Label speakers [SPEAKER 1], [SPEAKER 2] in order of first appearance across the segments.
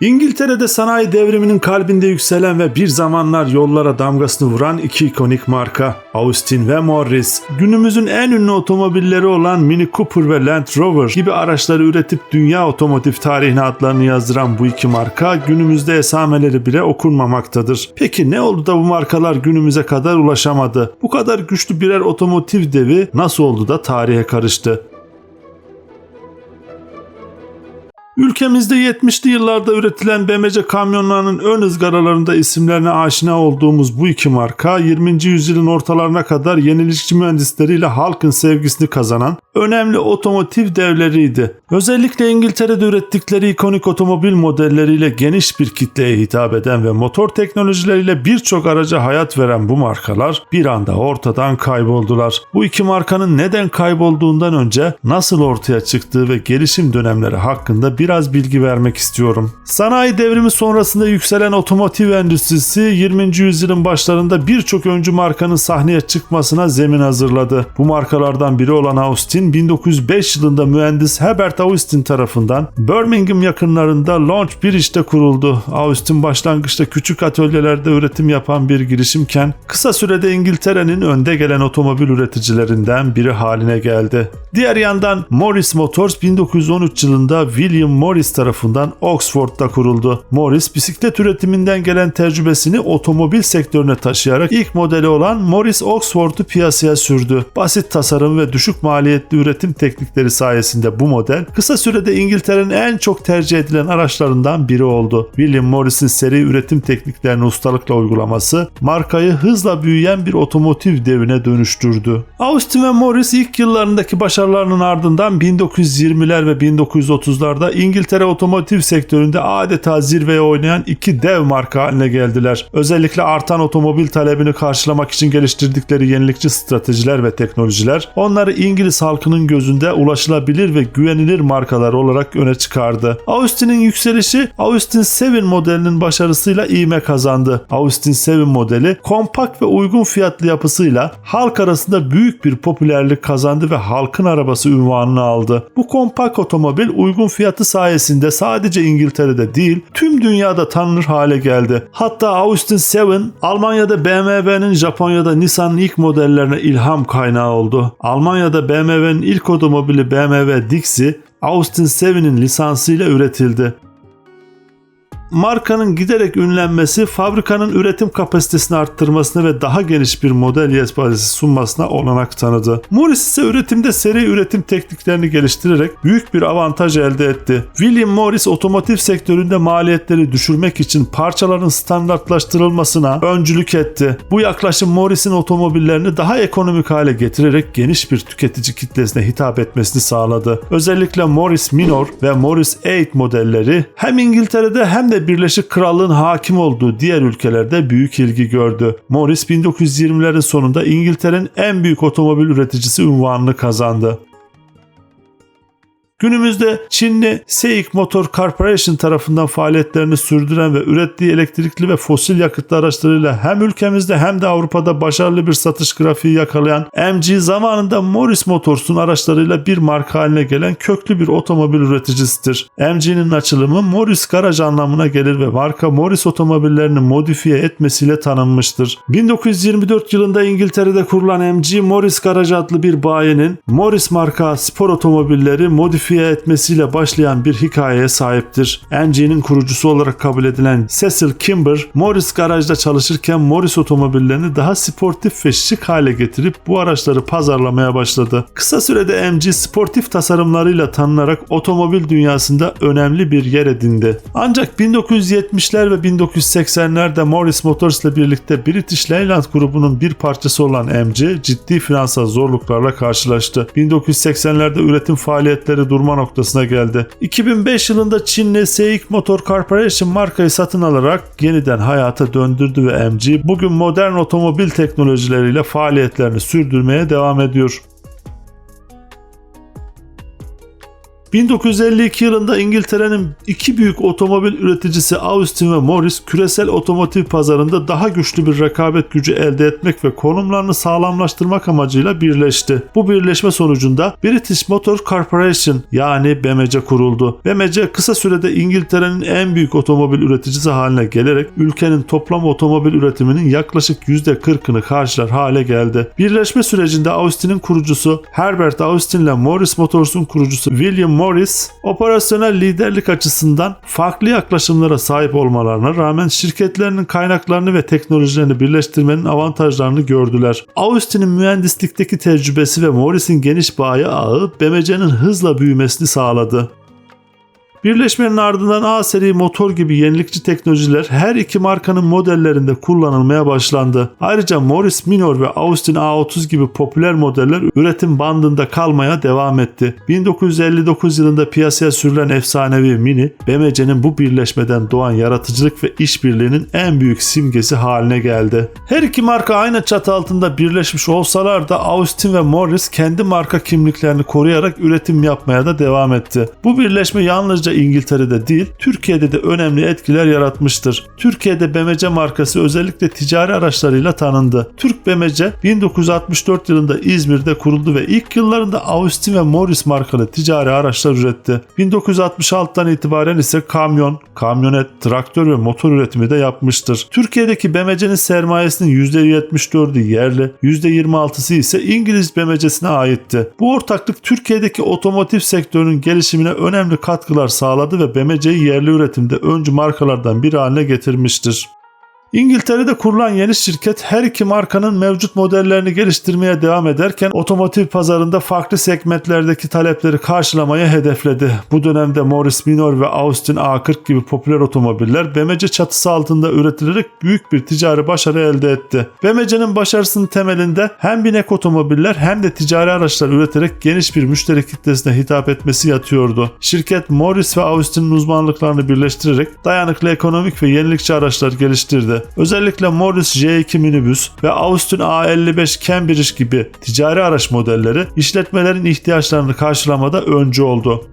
[SPEAKER 1] İngiltere'de sanayi devriminin kalbinde yükselen ve bir zamanlar yollara damgasını vuran iki ikonik marka Austin ve Morris, günümüzün en ünlü otomobilleri olan Mini Cooper ve Land Rover gibi araçları üretip dünya otomotiv tarihine adlarını yazdıran bu iki marka günümüzde esameleri bile okunmamaktadır. Peki ne oldu da bu markalar günümüze kadar ulaşamadı? Bu kadar güçlü birer otomotiv devi nasıl oldu da tarihe karıştı? Ülkemizde 70'li yıllarda üretilen BMC kamyonlarının ön ızgaralarında isimlerine aşina olduğumuz bu iki marka 20. yüzyılın ortalarına kadar yenilikçi mühendisleriyle halkın sevgisini kazanan önemli otomotiv devleriydi. Özellikle İngiltere'de ürettikleri ikonik otomobil modelleriyle geniş bir kitleye hitap eden ve motor teknolojileriyle birçok araca hayat veren bu markalar bir anda ortadan kayboldular. Bu iki markanın neden kaybolduğundan önce nasıl ortaya çıktığı ve gelişim dönemleri hakkında biraz bilgi vermek istiyorum. Sanayi devrimi sonrasında yükselen otomotiv endüstrisi 20. yüzyılın başlarında birçok öncü markanın sahneye çıkmasına zemin hazırladı. Bu markalardan biri olan Austin 1905 yılında mühendis Herbert Austin tarafından Birmingham yakınlarında Launch Bridge'de kuruldu. Austin başlangıçta küçük atölyelerde üretim yapan bir girişimken kısa sürede İngiltere'nin önde gelen otomobil üreticilerinden biri haline geldi. Diğer yandan Morris Motors 1913 yılında William Morris tarafından Oxford'da kuruldu. Morris bisiklet üretiminden gelen tecrübesini otomobil sektörüne taşıyarak ilk modeli olan Morris Oxford'u piyasaya sürdü. Basit tasarım ve düşük maliyetli üretim teknikleri sayesinde bu model kısa sürede İngiltere'nin en çok tercih edilen araçlarından biri oldu. William Morris'in seri üretim tekniklerini ustalıkla uygulaması markayı hızla büyüyen bir otomotiv devine dönüştürdü. Austin ve Morris ilk yıllarındaki başarılarının ardından 1920'ler ve 1930'larda İngiltere otomotiv sektöründe adeta zirveye oynayan iki dev marka haline geldiler. Özellikle artan otomobil talebini karşılamak için geliştirdikleri yenilikçi stratejiler ve teknolojiler onları İngiliz halkının gözünde ulaşılabilir ve güvenilir markalar olarak öne çıkardı. Austin'in yükselişi Austin 7 modelinin başarısıyla ivme kazandı. Austin 7 modeli kompakt ve uygun fiyatlı yapısıyla halk arasında büyük bir popülerlik kazandı ve halkın arabası ünvanını aldı. Bu kompakt otomobil uygun fiyatı sayesinde sadece İngiltere'de değil tüm dünyada tanınır hale geldi. Hatta Austin 7 Almanya'da BMW'nin Japonya'da Nissan'ın ilk modellerine ilham kaynağı oldu. Almanya'da BMW'nin ilk otomobili BMW Dixie Austin 7'in lisansıyla üretildi. Markanın giderek ünlenmesi fabrikanın üretim kapasitesini arttırmasına ve daha geniş bir model yelpazesi sunmasına olanak tanıdı. Morris ise üretimde seri üretim tekniklerini geliştirerek büyük bir avantaj elde etti. William Morris otomotiv sektöründe maliyetleri düşürmek için parçaların standartlaştırılmasına öncülük etti. Bu yaklaşım Morris'in otomobillerini daha ekonomik hale getirerek geniş bir tüketici kitlesine hitap etmesini sağladı. Özellikle Morris Minor ve Morris 8 modelleri hem İngiltere'de hem de Birleşik Krallığın hakim olduğu diğer ülkelerde büyük ilgi gördü. Morris 1920'lerin sonunda İngiltere'nin en büyük otomobil üreticisi unvanını kazandı. Günümüzde Çinli Seik Motor Corporation tarafından faaliyetlerini sürdüren ve ürettiği elektrikli ve fosil yakıtlı araçlarıyla hem ülkemizde hem de Avrupa'da başarılı bir satış grafiği yakalayan MG zamanında Morris Motors'un araçlarıyla bir marka haline gelen köklü bir otomobil üreticisidir. MG'nin açılımı Morris Garaj anlamına gelir ve marka Morris otomobillerini modifiye etmesiyle tanınmıştır. 1924 yılında İngiltere'de kurulan MG Morris Garaj adlı bir bayinin Morris marka spor otomobilleri modifiye modifiye etmesiyle başlayan bir hikayeye sahiptir. MG'nin kurucusu olarak kabul edilen Cecil Kimber, Morris garajda çalışırken Morris otomobillerini daha sportif ve şık hale getirip bu araçları pazarlamaya başladı. Kısa sürede MG sportif tasarımlarıyla tanınarak otomobil dünyasında önemli bir yer edindi. Ancak 1970'ler ve 1980'lerde Morris Motors ile birlikte British Leyland grubunun bir parçası olan MG ciddi finansal zorluklarla karşılaştı. 1980'lerde üretim faaliyetleri durma noktasına geldi. 2005 yılında Çinli Seik Motor Corporation markayı satın alarak yeniden hayata döndürdü ve MG bugün modern otomobil teknolojileriyle faaliyetlerini sürdürmeye devam ediyor. 1952 yılında İngiltere'nin iki büyük otomobil üreticisi Austin ve Morris küresel otomotiv pazarında daha güçlü bir rekabet gücü elde etmek ve konumlarını sağlamlaştırmak amacıyla birleşti. Bu birleşme sonucunda British Motor Corporation yani BMC kuruldu. BMC kısa sürede İngiltere'nin en büyük otomobil üreticisi haline gelerek ülkenin toplam otomobil üretiminin yaklaşık %40'ını karşılar hale geldi. Birleşme sürecinde Austin'in kurucusu Herbert Austin ile Morris Motors'un kurucusu William Morris operasyonel liderlik açısından farklı yaklaşımlara sahip olmalarına rağmen şirketlerinin kaynaklarını ve teknolojilerini birleştirmenin avantajlarını gördüler. Austin'in mühendislikteki tecrübesi ve Morris'in geniş bayi ağı BMC'nin hızla büyümesini sağladı. Birleşmenin ardından A seri motor gibi yenilikçi teknolojiler her iki markanın modellerinde kullanılmaya başlandı. Ayrıca Morris Minor ve Austin A30 gibi popüler modeller üretim bandında kalmaya devam etti. 1959 yılında piyasaya sürülen efsanevi Mini, BMC'nin bu birleşmeden doğan yaratıcılık ve işbirliğinin en büyük simgesi haline geldi. Her iki marka aynı çatı altında birleşmiş olsalar da Austin ve Morris kendi marka kimliklerini koruyarak üretim yapmaya da devam etti. Bu birleşme yalnızca İngiltere'de değil, Türkiye'de de önemli etkiler yaratmıştır. Türkiye'de BMC markası özellikle ticari araçlarıyla tanındı. Türk BMC 1964 yılında İzmir'de kuruldu ve ilk yıllarında Austin ve Morris markalı ticari araçlar üretti. 1966'dan itibaren ise kamyon, kamyonet, traktör ve motor üretimi de yapmıştır. Türkiye'deki BMC'nin sermayesinin %74'ü yerli, %26'sı ise İngiliz BMC'sine aitti. Bu ortaklık Türkiye'deki otomotiv sektörünün gelişimine önemli katkılar sağladı ve BMC'yi yerli üretimde öncü markalardan biri haline getirmiştir. İngiltere'de kurulan yeni şirket her iki markanın mevcut modellerini geliştirmeye devam ederken otomotiv pazarında farklı segmentlerdeki talepleri karşılamaya hedefledi. Bu dönemde Morris Minor ve Austin A40 gibi popüler otomobiller BMC çatısı altında üretilerek büyük bir ticari başarı elde etti. BMC'nin başarısının temelinde hem binek otomobiller hem de ticari araçlar üreterek geniş bir müşteri kitlesine hitap etmesi yatıyordu. Şirket Morris ve Austin'in uzmanlıklarını birleştirerek dayanıklı ekonomik ve yenilikçi araçlar geliştirdi. Özellikle Morris J2 minibüs ve Austin A55 Cambridge gibi ticari araç modelleri işletmelerin ihtiyaçlarını karşılamada öncü oldu.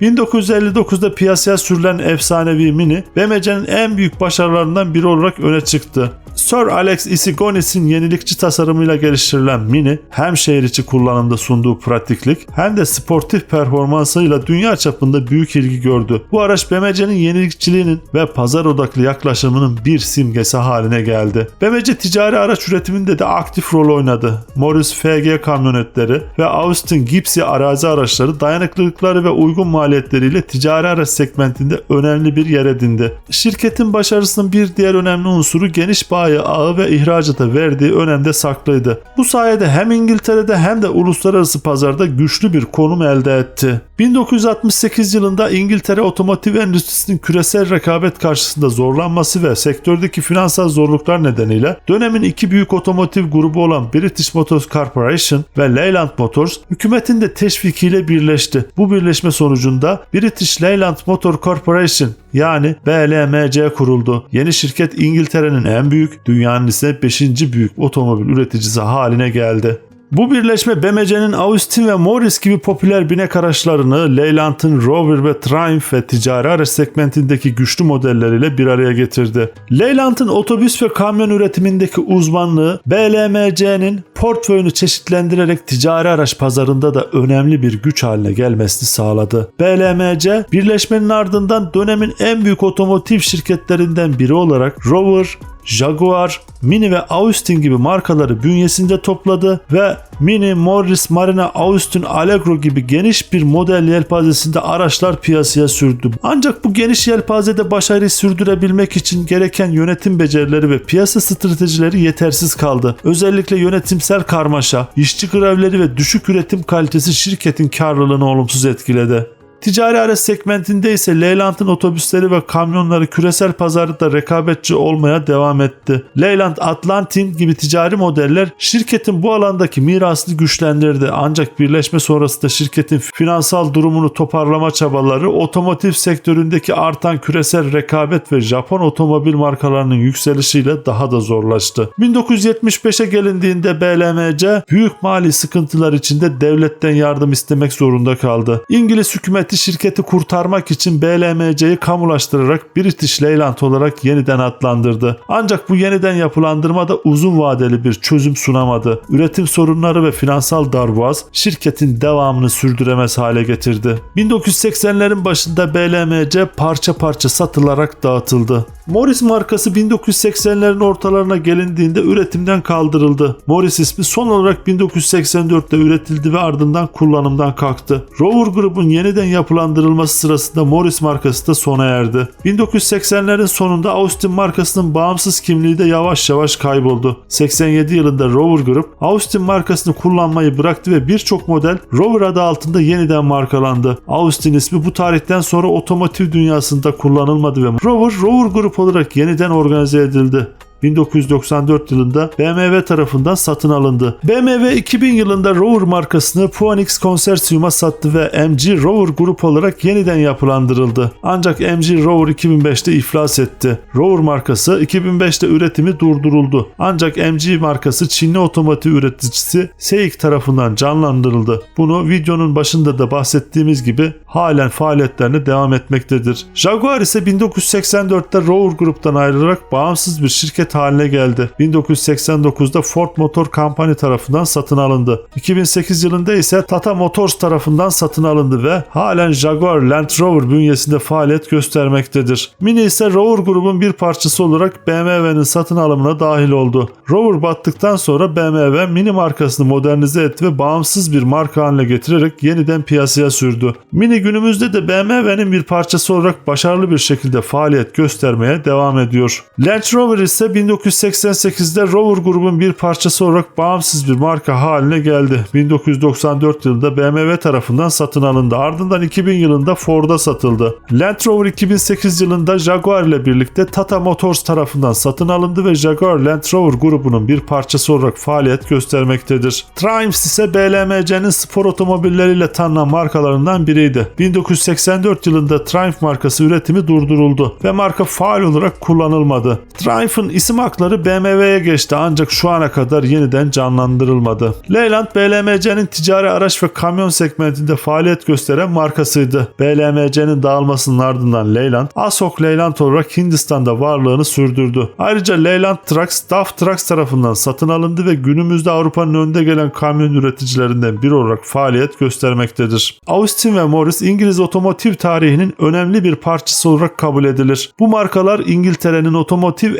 [SPEAKER 1] 1959'da piyasaya sürülen efsanevi Mini, BMC'nin en büyük başarılarından biri olarak öne çıktı. Sir Alex Isigonis'in yenilikçi tasarımıyla geliştirilen Mini hem şehir içi kullanımda sunduğu pratiklik hem de sportif performansıyla dünya çapında büyük ilgi gördü. Bu araç BMC'nin yenilikçiliğinin ve pazar odaklı yaklaşımının bir simgesi haline geldi. BMC ticari araç üretiminde de aktif rol oynadı. Morris FG kamyonetleri ve Austin Gipsy arazi araçları dayanıklılıkları ve uygun maliyetleriyle ticari araç segmentinde önemli bir yer edindi. Şirketin başarısının bir diğer önemli unsuru geniş bayi ağı ve ihracata verdiği önemde saklıydı. Bu sayede hem İngiltere'de hem de uluslararası pazarda güçlü bir konum elde etti. 1968 yılında İngiltere otomotiv endüstrisinin küresel rekabet karşısında zorlanması ve sektördeki finansal zorluklar nedeniyle dönemin iki büyük otomotiv grubu olan British Motors Corporation ve Leyland Motors hükümetin de teşvikiyle birleşti. Bu birleşme sonucunda British Leyland Motor Corporation yani BLMC kuruldu. Yeni şirket İngiltere'nin en büyük, dünyanın ise 5. büyük otomobil üreticisi haline geldi. Bu birleşme BMC'nin Austin ve Morris gibi popüler binek araçlarını Leyland'ın Rover ve Triumph ve ticari araç segmentindeki güçlü modelleriyle bir araya getirdi. Leyland'ın otobüs ve kamyon üretimindeki uzmanlığı BLMC'nin portföyünü çeşitlendirerek ticari araç pazarında da önemli bir güç haline gelmesini sağladı. BLMC birleşmenin ardından dönemin en büyük otomotiv şirketlerinden biri olarak Rover, Jaguar, Mini ve Austin gibi markaları bünyesinde topladı ve Mini, Morris, Marina, Austin, Allegro gibi geniş bir model yelpazesinde araçlar piyasaya sürdü. Ancak bu geniş yelpazede başarıyı sürdürebilmek için gereken yönetim becerileri ve piyasa stratejileri yetersiz kaldı. Özellikle yönetimsel karmaşa, işçi grevleri ve düşük üretim kalitesi şirketin karlılığını olumsuz etkiledi. Ticari araç segmentinde ise Leyland'ın otobüsleri ve kamyonları küresel pazarda rekabetçi olmaya devam etti. Leyland Atlantin gibi ticari modeller şirketin bu alandaki mirasını güçlendirdi. Ancak birleşme sonrasında şirketin finansal durumunu toparlama çabaları otomotiv sektöründeki artan küresel rekabet ve Japon otomobil markalarının yükselişiyle daha da zorlaştı. 1975'e gelindiğinde BLMC büyük mali sıkıntılar içinde devletten yardım istemek zorunda kaldı. İngiliz hükümeti şirketi kurtarmak için BLMC'yi kamulaştırarak British Leyland olarak yeniden adlandırdı. Ancak bu yeniden yapılandırma da uzun vadeli bir çözüm sunamadı. Üretim sorunları ve finansal darboğaz şirketin devamını sürdüremez hale getirdi. 1980'lerin başında BLMC parça parça satılarak dağıtıldı. Morris markası 1980'lerin ortalarına gelindiğinde üretimden kaldırıldı. Morris ismi son olarak 1984'te üretildi ve ardından kullanımdan kalktı. Rover grubun yeniden yapılandırılması sırasında Morris markası da sona erdi. 1980'lerin sonunda Austin markasının bağımsız kimliği de yavaş yavaş kayboldu. 87 yılında Rover Group Austin markasını kullanmayı bıraktı ve birçok model Rover adı altında yeniden markalandı. Austin ismi bu tarihten sonra otomotiv dünyasında kullanılmadı ve Rover, Rover Group olarak yeniden organize edildi. 1994 yılında BMW tarafından satın alındı. BMW 2000 yılında Rover markasını Phoenix Konsorsiyum'a sattı ve MG Rover grup olarak yeniden yapılandırıldı. Ancak MG Rover 2005'te iflas etti. Rover markası 2005'te üretimi durduruldu. Ancak MG markası Çinli otomotiv üreticisi SEIC tarafından canlandırıldı. Bunu videonun başında da bahsettiğimiz gibi halen faaliyetlerine devam etmektedir. Jaguar ise 1984'te Rover gruptan ayrılarak bağımsız bir şirket haline geldi. 1989'da Ford Motor Company tarafından satın alındı. 2008 yılında ise Tata Motors tarafından satın alındı ve halen Jaguar Land Rover bünyesinde faaliyet göstermektedir. Mini ise Rover grubun bir parçası olarak BMW'nin satın alımına dahil oldu. Rover battıktan sonra BMW Mini markasını modernize etti ve bağımsız bir marka haline getirerek yeniden piyasaya sürdü. Mini günümüzde de BMW'nin bir parçası olarak başarılı bir şekilde faaliyet göstermeye devam ediyor. Land Rover ise 1988'de Rover grubun bir parçası olarak bağımsız bir marka haline geldi. 1994 yılında BMW tarafından satın alındı. Ardından 2000 yılında Ford'a satıldı. Land Rover 2008 yılında Jaguar ile birlikte Tata Motors tarafından satın alındı ve Jaguar Land Rover grubunun bir parçası olarak faaliyet göstermektedir. Triumph ise BLMC'nin spor otomobilleriyle tanınan markalarından biriydi. 1984 yılında Triumph markası üretimi durduruldu ve marka faal olarak kullanılmadı. Triumph'ın isim hakları BMW'ye geçti ancak şu ana kadar yeniden canlandırılmadı. Leyland BLMC'nin ticari araç ve kamyon segmentinde faaliyet gösteren markasıydı. BLMC'nin dağılmasının ardından Leyland, Ashok Leyland olarak Hindistan'da varlığını sürdürdü. Ayrıca Leyland Trucks, DAF Trucks tarafından satın alındı ve günümüzde Avrupa'nın önde gelen kamyon üreticilerinden biri olarak faaliyet göstermektedir. Austin ve Morris İngiliz otomotiv tarihinin önemli bir parçası olarak kabul edilir. Bu markalar İngiltere'nin otomotiv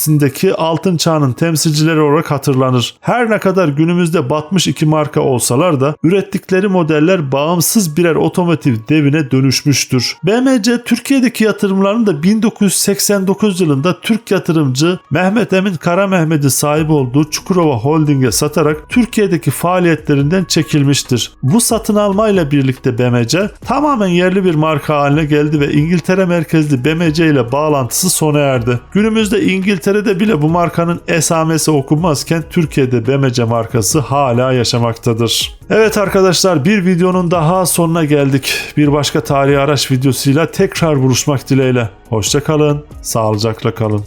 [SPEAKER 1] endüstrisindeki altın çağının temsilcileri olarak hatırlanır. Her ne kadar günümüzde batmış iki marka olsalar da ürettikleri modeller bağımsız birer otomotiv devine dönüşmüştür. BMC Türkiye'deki yatırımlarını da 1989 yılında Türk yatırımcı Mehmet Emin Kara Mehmet'in sahip olduğu Çukurova Holding'e satarak Türkiye'deki faaliyetlerinden çekilmiştir. Bu satın almayla birlikte BMC tamamen yerli bir marka haline geldi ve İngiltere merkezli BMC ile bağlantısı sona erdi. Günümüzde İngiltere'de bile bu markanın esamesi okunmazken Türkiye'de BMC markası hala yaşamaktadır. Evet arkadaşlar bir videonun daha sonuna geldik. Bir başka tarihi araç videosuyla tekrar buluşmak dileğiyle. Hoşça kalın, sağlıcakla kalın.